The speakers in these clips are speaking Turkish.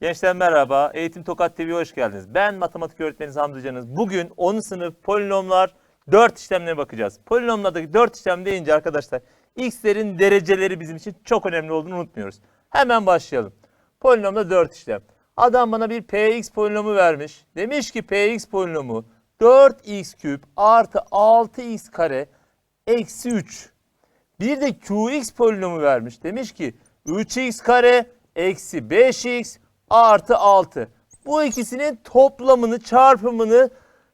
Gençler merhaba. Eğitim Tokat TV'ye hoş geldiniz. Ben matematik öğretmeniniz Hamdi Canız. Bugün 10. sınıf polinomlar 4 işlemlerine bakacağız. Polinomlardaki 4 işlem deyince arkadaşlar x'lerin dereceleri bizim için çok önemli olduğunu unutmuyoruz. Hemen başlayalım. Polinomda 4 işlem. Adam bana bir px polinomu vermiş. Demiş ki px polinomu 4x küp artı 6x kare eksi 3. Bir de qx polinomu vermiş. Demiş ki 3x kare eksi 5x artı 6. Bu ikisinin toplamını, çarpımını,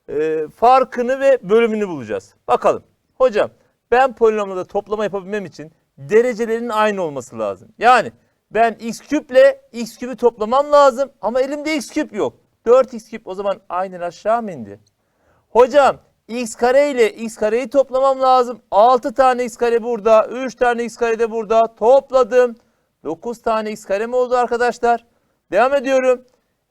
e, farkını ve bölümünü bulacağız. Bakalım. Hocam ben polinomda toplama yapabilmem için derecelerin aynı olması lazım. Yani ben x küple x küpü toplamam lazım ama elimde x küp yok. 4x küp o zaman aynen aşağı mı indi? Hocam x kare ile x kareyi toplamam lazım. 6 tane x kare burada, 3 tane x kare de burada. Topladım. 9 tane x kare mi oldu arkadaşlar? Devam ediyorum.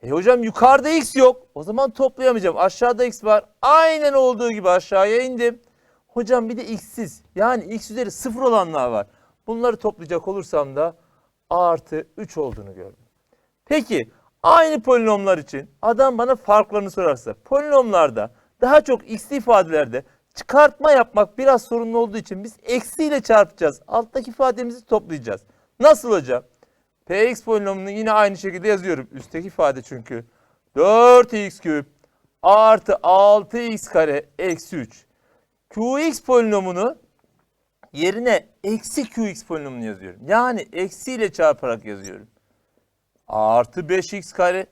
E hocam yukarıda x yok. O zaman toplayamayacağım. Aşağıda x var. Aynen olduğu gibi aşağıya indim. Hocam bir de x'siz. Yani x üzeri 0 olanlar var. Bunları toplayacak olursam da artı 3 olduğunu gördüm. Peki aynı polinomlar için adam bana farklarını sorarsa polinomlarda daha çok x'li ifadelerde çıkartma yapmak biraz sorunlu olduğu için biz eksiyle çarpacağız. Alttaki ifademizi toplayacağız. Nasıl hocam? Px polinomunu yine aynı şekilde yazıyorum. Üstteki ifade çünkü. 4x küp artı 6x kare eksi 3. Qx polinomunu yerine eksi qx polinomunu yazıyorum. Yani eksiyle çarparak yazıyorum. Artı 5x kare.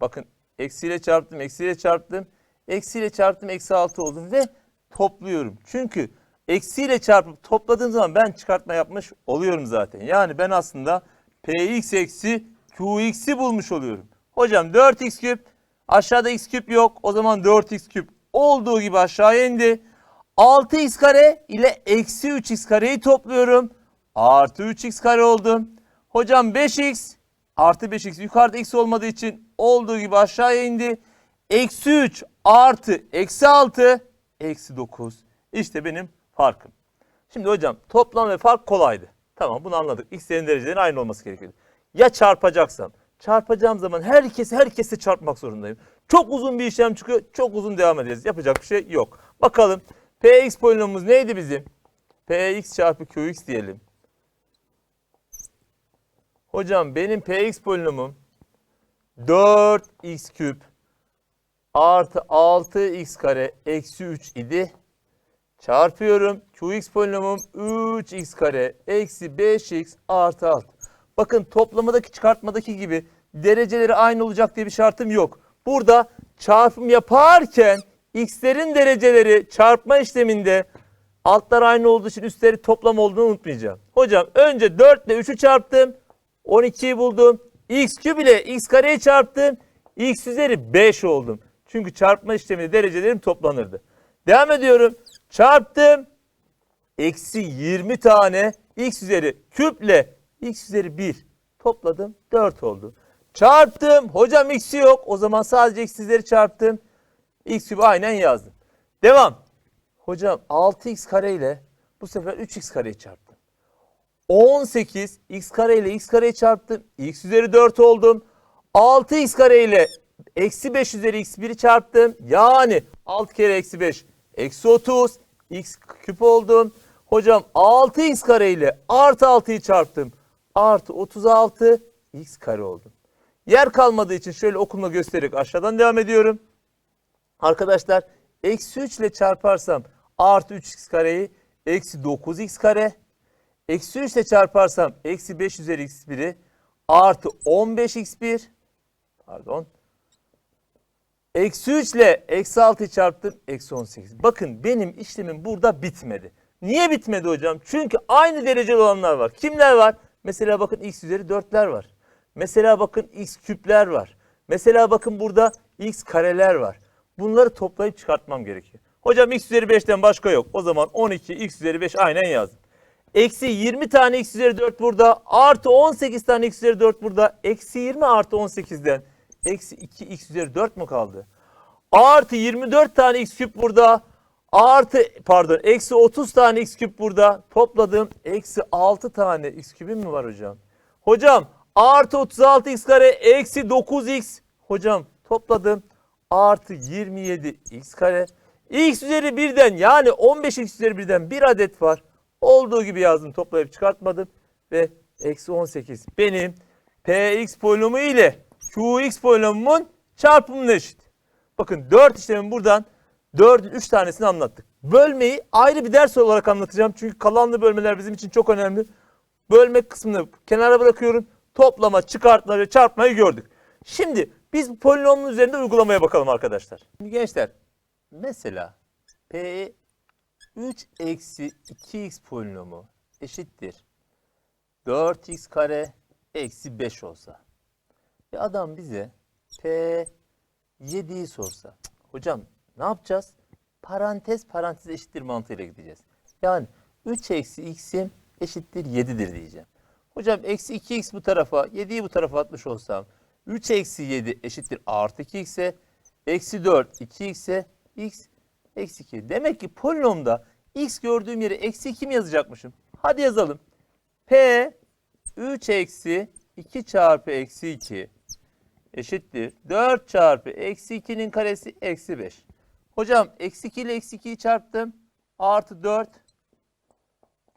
Bakın eksiyle çarptım, eksiyle çarptım. Eksiyle çarptım, eksi 6 oldum ve topluyorum. Çünkü eksiyle çarpıp topladığım zaman ben çıkartma yapmış oluyorum zaten. Yani ben aslında px eksi qx'i bulmuş oluyorum. Hocam 4x küp aşağıda x küp yok. O zaman 4x küp olduğu gibi aşağıya indi. 6x kare ile eksi 3x kareyi topluyorum. Artı 3x kare oldum. Hocam 5x artı 5x yukarıda x olmadığı için olduğu gibi aşağıya indi. Eksi 3 artı eksi 6 eksi 9. İşte benim farkım. Şimdi hocam toplam ve fark kolaydı. Tamam bunu anladık. X'lerin derecelerinin aynı olması gerekiyor. Ya çarpacaksam? Çarpacağım zaman herkesi herkese çarpmak zorundayım. Çok uzun bir işlem çıkıyor. Çok uzun devam edeceğiz. Yapacak bir şey yok. Bakalım Px polinomumuz neydi bizim? Px çarpı Qx diyelim. Hocam benim Px polinomum 4x küp artı 6x kare eksi 3 idi. Çarpıyorum. Qx polinomum 3x kare eksi 5x artı 6. Bakın toplamadaki çıkartmadaki gibi dereceleri aynı olacak diye bir şartım yok. Burada çarpım yaparken x'lerin dereceleri çarpma işleminde altlar aynı olduğu için üstleri toplam olduğunu unutmayacağım. Hocam önce 4 ile 3'ü çarptım. 12'yi buldum. x küp ile x kareyi çarptım. x üzeri 5 oldum. Çünkü çarpma işleminde derecelerim toplanırdı. Devam ediyorum. Çarptım. Eksi 20 tane x üzeri küple x üzeri 1 topladım 4 oldu. Çarptım. Hocam x'i yok. O zaman sadece x'leri çarptım. x küpü aynen yazdım. Devam. Hocam 6x kare ile bu sefer 3x kareyi çarptım. 18 x kare ile x kareyi çarptım. x üzeri 4 oldum. 6x kare ile eksi 5 üzeri x 1'i çarptım. Yani 6 kere eksi 5 eksi 30 x küp oldum. Hocam 6x kare ile artı 6'yı çarptım. Artı 36 x kare oldum. Yer kalmadığı için şöyle okumla göstererek aşağıdan devam ediyorum. Arkadaşlar eksi 3 ile çarparsam artı 3x kareyi eksi 9x kare. Eksi 3 ile çarparsam eksi 5 üzeri x1'i artı 15x1 pardon. Eksi 3 ile eksi 6'yı çarptım eksi 18. Bakın benim işlemim burada bitmedi. Niye bitmedi hocam? Çünkü aynı dereceli olanlar var. Kimler var? Mesela bakın x üzeri 4'ler var. Mesela bakın x küpler var. Mesela bakın burada x kareler var. Bunları toplayıp çıkartmam gerekiyor. Hocam x üzeri 5'ten başka yok. O zaman 12 x üzeri 5 aynen yazdım. Eksi 20 tane x üzeri 4 burada. Artı 18 tane x üzeri 4 burada. Eksi 20 artı 18'den. Eksi 2 x üzeri 4 mu kaldı? Artı 24 tane x küp burada. Artı pardon eksi 30 tane x küp burada. Topladım. Eksi 6 tane x küpüm mü var hocam? Hocam artı 36x kare eksi 9x. Hocam topladım. Artı 27x kare. x üzeri birden yani 15x üzeri birden bir adet var. Olduğu gibi yazdım toplayıp çıkartmadım. Ve eksi 18 benim px polinomu ile qx polinomumun çarpımına eşit. Bakın 4 işlemin buradan 4'ün 3 tanesini anlattık. Bölmeyi ayrı bir ders olarak anlatacağım. Çünkü kalanlı bölmeler bizim için çok önemli. Bölme kısmını kenara bırakıyorum. Toplama, çıkartma ve çarpmayı gördük. Şimdi biz bu polinomun üzerinde uygulamaya bakalım arkadaşlar. Şimdi gençler mesela p 3 eksi 2x polinomu eşittir 4x kare eksi 5 olsa. Ve adam bize p 7'yi sorsa. Hocam ne yapacağız? Parantez parantez eşittir mantığıyla gideceğiz. Yani 3 eksi x'im eşittir 7'dir diyeceğim. Hocam eksi 2x bu tarafa 7'yi bu tarafa atmış olsam 3 eksi 7 eşittir artı 2x'e eksi 4 2x'e x eksi 2. Demek ki polinomda x gördüğüm yere eksi 2 mi yazacakmışım? Hadi yazalım. P 3 eksi 2 çarpı eksi 2 eşittir. 4 çarpı eksi 2'nin karesi eksi 5. Hocam eksi 2 ile eksi 2'yi çarptım. Artı 4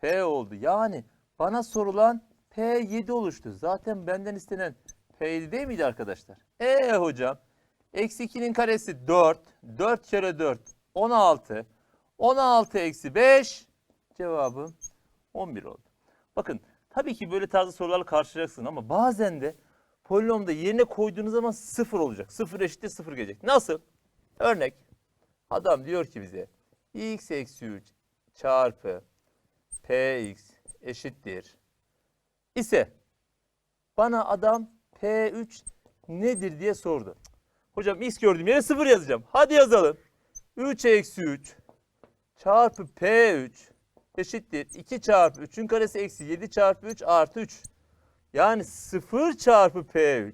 P oldu. Yani bana sorulan P7 oluştu. Zaten benden istenen P7 değil miydi arkadaşlar? E hocam. Eksi 2'nin karesi 4. 4 kere 4 16. 16 eksi 5 cevabım 11 oldu. Bakın tabii ki böyle tarzı sorularla karşılaşacaksın ama bazen de polinomda yerine koyduğunuz zaman sıfır olacak. Sıfır eşittir sıfır gelecek. Nasıl? Örnek. Adam diyor ki bize x eksi 3 çarpı px eşittir ise bana adam p3 nedir diye sordu. Hocam x gördüğüm yere sıfır yazacağım. Hadi yazalım. 3 eksi 3 çarpı p3 eşittir 2 çarpı 3'ün karesi eksi 7 çarpı 3 artı 3. Yani 0 çarpı P3.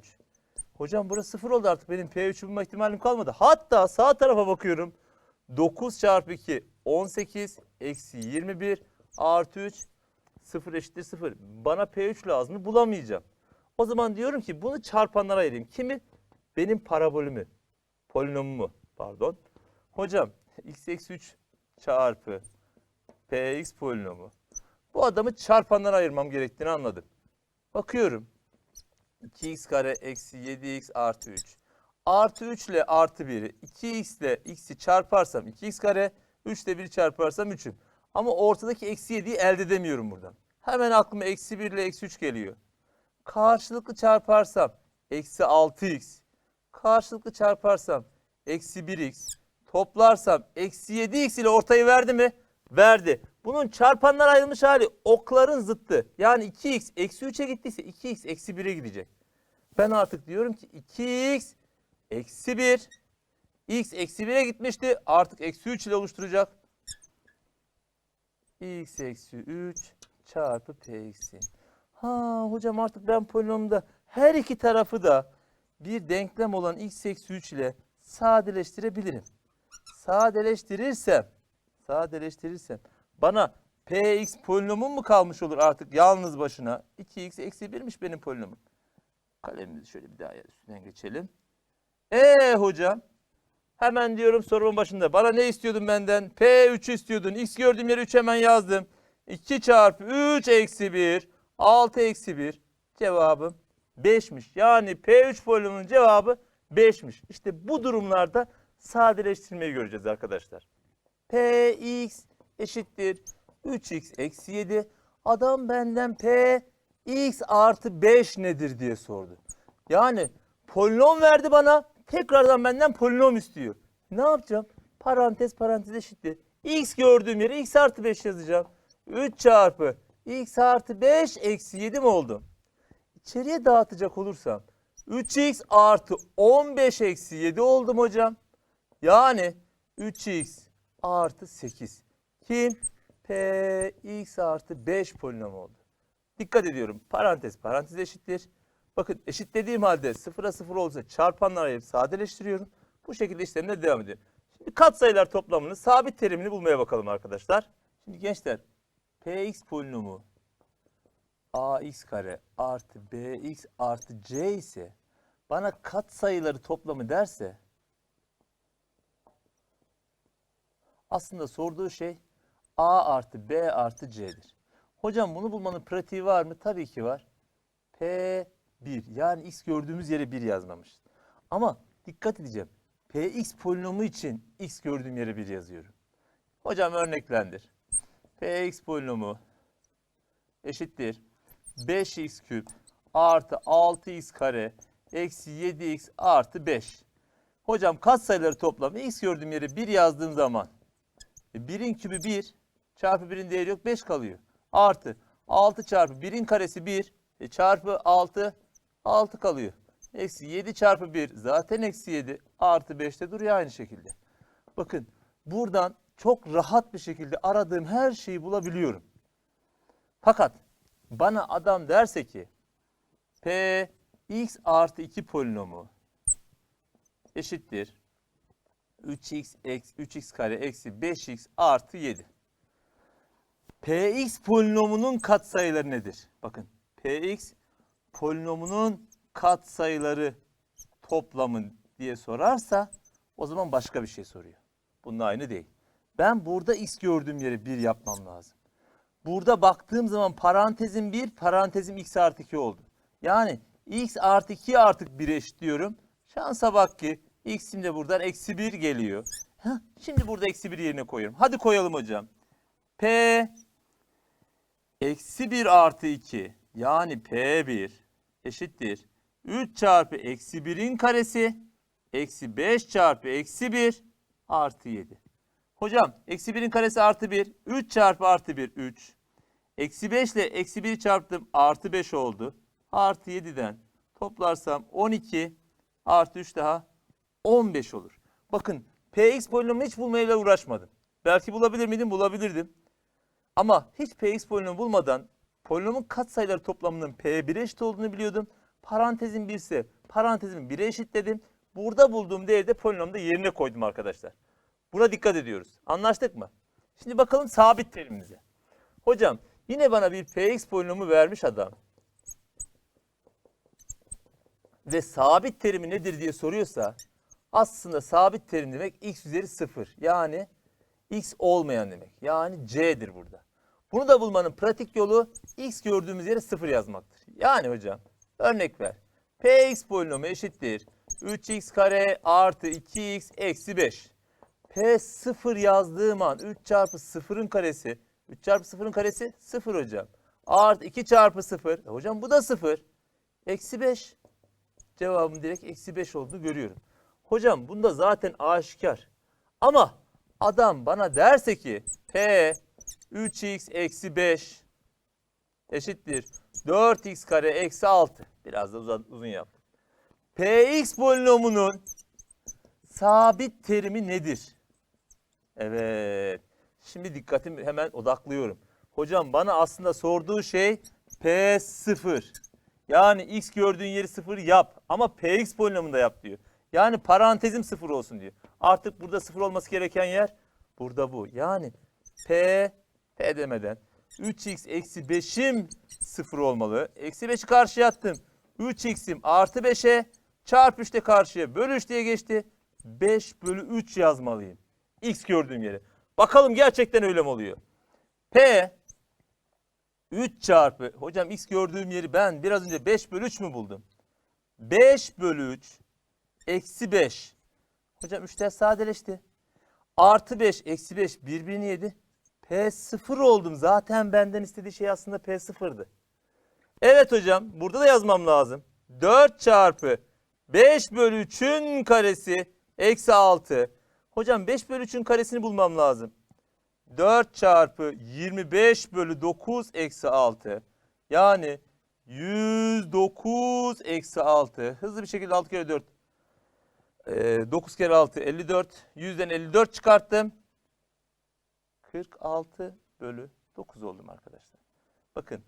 Hocam burası 0 oldu artık benim P3'ü bulma ihtimalim kalmadı. Hatta sağ tarafa bakıyorum. 9 çarpı 2 18 eksi 21 artı 3 0 eşittir 0. Bana P3 lazım bulamayacağım. O zaman diyorum ki bunu çarpanlara ayırayım. Kimi? Benim parabolümü. Polinomumu pardon. Hocam x eksi 3 çarpı px polinomu. Bu adamı çarpanlara ayırmam gerektiğini anladım. Bakıyorum. 2x kare eksi 7x artı 3. Artı 3 ile artı 1'i 2x ile x'i çarparsam 2x kare 3 ile 1 çarparsam 3'üm. Ama ortadaki eksi 7'yi elde edemiyorum buradan. Hemen aklıma eksi 1 ile eksi 3 geliyor. Karşılıklı çarparsam eksi 6x. Karşılıklı çarparsam eksi 1x. Toplarsam eksi 7x ile ortayı verdi mi? Verdi. Bunun çarpanlar ayrılmış hali okların zıttı. Yani 2x eksi 3'e gittiyse 2x eksi 1'e gidecek. Ben artık diyorum ki 2x eksi 1 x eksi 1'e gitmişti. Artık eksi 3 ile oluşturacak. x eksi 3 çarpı p eksi. Ha hocam artık ben polinomda her iki tarafı da bir denklem olan x eksi 3 ile sadeleştirebilirim. Sadeleştirirsem sadeleştirirsem bana px polinomum mu kalmış olur artık yalnız başına? 2x eksi 1'miş benim polinomum. Kalemimizi şöyle bir daha üstünden geçelim. E hocam hemen diyorum sorumun başında bana ne istiyordun benden? P3 istiyordun. X gördüğüm yere 3 hemen yazdım. 2 çarpı 3 eksi 1 6 eksi 1 cevabım 5'miş. Yani P3 polinomunun cevabı 5'miş. İşte bu durumlarda sadeleştirmeyi göreceğiz arkadaşlar. Px eşittir 3x eksi 7. Adam benden p x artı 5 nedir diye sordu. Yani polinom verdi bana tekrardan benden polinom istiyor. Ne yapacağım? Parantez parantez eşittir. x gördüğüm yere x artı 5 yazacağım. 3 çarpı x artı 5 eksi 7 mi oldu? İçeriye dağıtacak olursam 3x artı 15 eksi 7 oldum hocam. Yani 3x artı 8. Kim? P x artı 5 polinom oldu. Dikkat ediyorum. Parantez parantez eşittir. Bakın eşitlediğim halde sıfıra sıfır olsa çarpanlar ayırıp sadeleştiriyorum. Bu şekilde işlemine devam ediyorum. Şimdi katsayılar toplamını sabit terimini bulmaya bakalım arkadaşlar. Şimdi gençler px polinomu ax kare artı bx artı c ise bana katsayıları toplamı derse aslında sorduğu şey a artı b artı c'dir. Hocam bunu bulmanın pratiği var mı? Tabii ki var. P1 yani x gördüğümüz yere 1 yazmamış. Ama dikkat edeceğim. Px polinomu için x gördüğüm yere 1 yazıyorum. Hocam örneklendir. Px polinomu eşittir 5x küp artı 6x kare eksi 7x artı 5. Hocam katsayıları toplamı x gördüğüm yere 1 yazdığım zaman 1'in kübü 1 çarpı 1'in değeri yok 5 kalıyor. Artı 6 çarpı 1'in karesi 1 e, çarpı 6 6 kalıyor. Eksi 7 çarpı 1 zaten eksi 7 artı 5 de duruyor aynı şekilde. Bakın buradan çok rahat bir şekilde aradığım her şeyi bulabiliyorum. Fakat bana adam derse ki p x artı 2 polinomu eşittir 3x eksi 3x kare eksi 5x artı 7. px polinomunun katsayıları nedir? Bakın px polinomunun katsayıları toplamı diye sorarsa o zaman başka bir şey soruyor. Bunun aynı değil. Ben burada x gördüğüm yere 1 yapmam lazım. Burada baktığım zaman parantezim 1, parantezim x artı 2 oldu. Yani x artı 2 artık 1'e eşitliyorum. Şansa bak ki x'im de buradan eksi 1 geliyor. Heh, şimdi burada eksi 1 yerine koyuyorum. Hadi koyalım hocam. P eksi 1 artı 2 yani P1 eşittir. 3 çarpı eksi 1'in karesi eksi 5 çarpı eksi 1 artı 7. Hocam eksi 1'in karesi artı 1. 3 çarpı artı 1 3. Eksi 5 ile eksi 1'i çarptım artı 5 oldu. Artı 7'den toplarsam 12 artı 3 daha 15 olur. Bakın px polinomu hiç bulmayla uğraşmadım. Belki bulabilir miydim? Bulabilirdim. Ama hiç px polinomu bulmadan polinomun katsayıları toplamının p1'e eşit olduğunu biliyordum. Parantezin 1 ise parantezimi 1'e eşitledim. Burada bulduğum değeri de polinomda yerine koydum arkadaşlar. Buna dikkat ediyoruz. Anlaştık mı? Şimdi bakalım sabit terimimize. Hocam yine bana bir px polinomu vermiş adam. Ve sabit terimi nedir diye soruyorsa aslında sabit terim demek x üzeri 0. Yani x olmayan demek. Yani c'dir burada. Bunu da bulmanın pratik yolu x gördüğümüz yere 0 yazmaktır. Yani hocam örnek ver. px polinomu eşittir. 3x kare artı 2x eksi 5. P 0 yazdığım an 3 çarpı 0'ın karesi. 3 çarpı 0'ın karesi 0 hocam. Artı 2 çarpı 0. E hocam bu da 0. Eksi 5. Cevabım direkt eksi 5 olduğunu görüyorum. Hocam bunda zaten aşikar. Ama adam bana derse ki P 3x eksi 5 eşittir 4x kare eksi 6. Biraz da uzun, uzun yaptım. Px polinomunun sabit terimi nedir? Evet. Şimdi dikkatimi hemen odaklıyorum. Hocam bana aslında sorduğu şey P0. Yani x gördüğün yeri 0 yap ama Px polinomunda yap diyor. Yani parantezim 0 olsun diyor. Artık burada 0 olması gereken yer burada bu. Yani P, P demeden 3x eksi 5'im 0 olmalı. Eksi 5'i karşıya attım. 3x'im artı 5'e çarpı 3 de karşıya bölü 3 diye geçti. 5 bölü 3 yazmalıyım. X gördüğüm yere. Bakalım gerçekten öyle mi oluyor? P 3 çarpı hocam x gördüğüm yeri ben biraz önce 5 bölü 3 mü buldum? 5 bölü 3 eksi 5. Hocam 3'ter sadeleşti. Artı 5 eksi 5 birbirini yedi. P 0 oldum. Zaten benden istediği şey aslında P 0'dı. Evet hocam burada da yazmam lazım. 4 çarpı 5 bölü 3'ün karesi eksi 6. Hocam 5 bölü 3'ün karesini bulmam lazım. 4 çarpı 25 bölü 9 eksi 6. Yani 109 eksi 6. Hızlı bir şekilde 6 kere 4. Ee, 9 kere 6 54. 100'den 54 çıkarttım. 46 bölü 9 oldum arkadaşlar. Bakın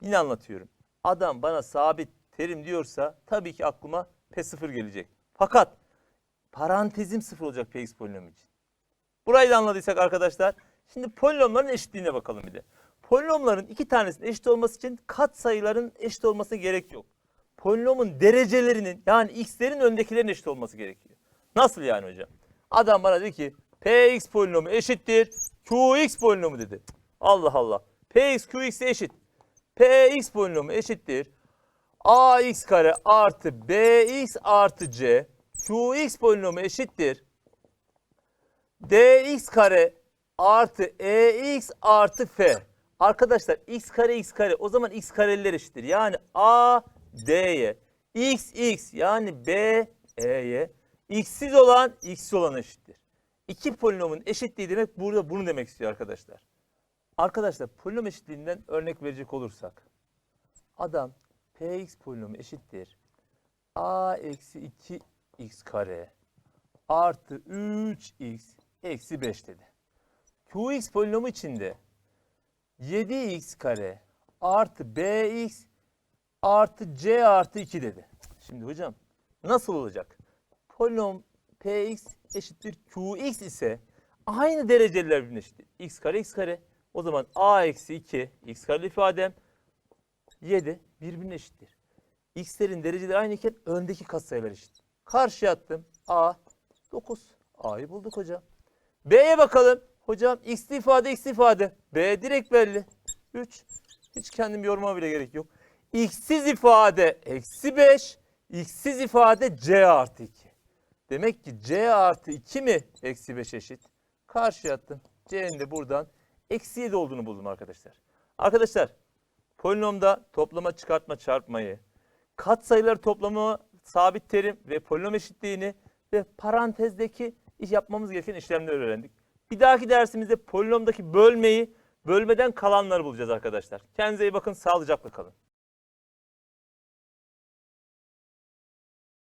yine anlatıyorum. Adam bana sabit terim diyorsa tabii ki aklıma P0 gelecek. Fakat parantezim 0 olacak Px polinomu için. Burayı da anladıysak arkadaşlar. Şimdi polinomların eşitliğine bakalım bir de. Polinomların iki tanesinin eşit olması için katsayıların eşit olmasına gerek yok. Polinomun derecelerinin yani x'lerin öndekilerin eşit olması gerekiyor. Nasıl yani hocam? Adam bana dedi ki px polinomu eşittir qx polinomu dedi. Allah Allah. px qx eşit. px polinomu eşittir ax kare artı bx artı c qx polinomu eşittir dx kare artı ex artı f. Arkadaşlar x kare x kare o zaman x kareler eşittir. Yani a d'ye x x yani b e'ye x'siz olan x'siz olan eşittir. İki polinomun eşitliği demek burada bunu demek istiyor arkadaşlar. Arkadaşlar polinom eşitliğinden örnek verecek olursak adam px polinomu eşittir a eksi 2x kare artı 3x eksi 5 dedi. Qx polinomu içinde 7x kare artı bx artı c artı 2 dedi. Şimdi hocam nasıl olacak? Polinom px eşittir qx ise aynı dereceliler birbirine eşittir. x kare x kare. O zaman a eksi 2 x kare ifadem 7 birbirine eşittir. X'lerin dereceleri aynı iken öndeki katsayılar eşit. Karşıya attım. A 9. A'yı bulduk hocam. B'ye bakalım. Hocam x ifade x ifade. B direkt belli. 3. Hiç kendim yoruma bile gerek yok. X'siz ifade eksi 5. X'siz ifade C artı 2. Demek ki C artı 2 mi eksi 5 eşit? Karşıya attım. C'nin de buradan eksi 7 olduğunu buldum arkadaşlar. Arkadaşlar polinomda toplama çıkartma çarpmayı, katsayılar toplamı, sabit terim ve polinom eşitliğini ve parantezdeki iş yapmamız gereken işlemleri öğrendik. Bir dahaki dersimizde polinomdaki bölmeyi, bölmeden kalanları bulacağız arkadaşlar. Kendinize iyi bakın, sağlıcakla kalın.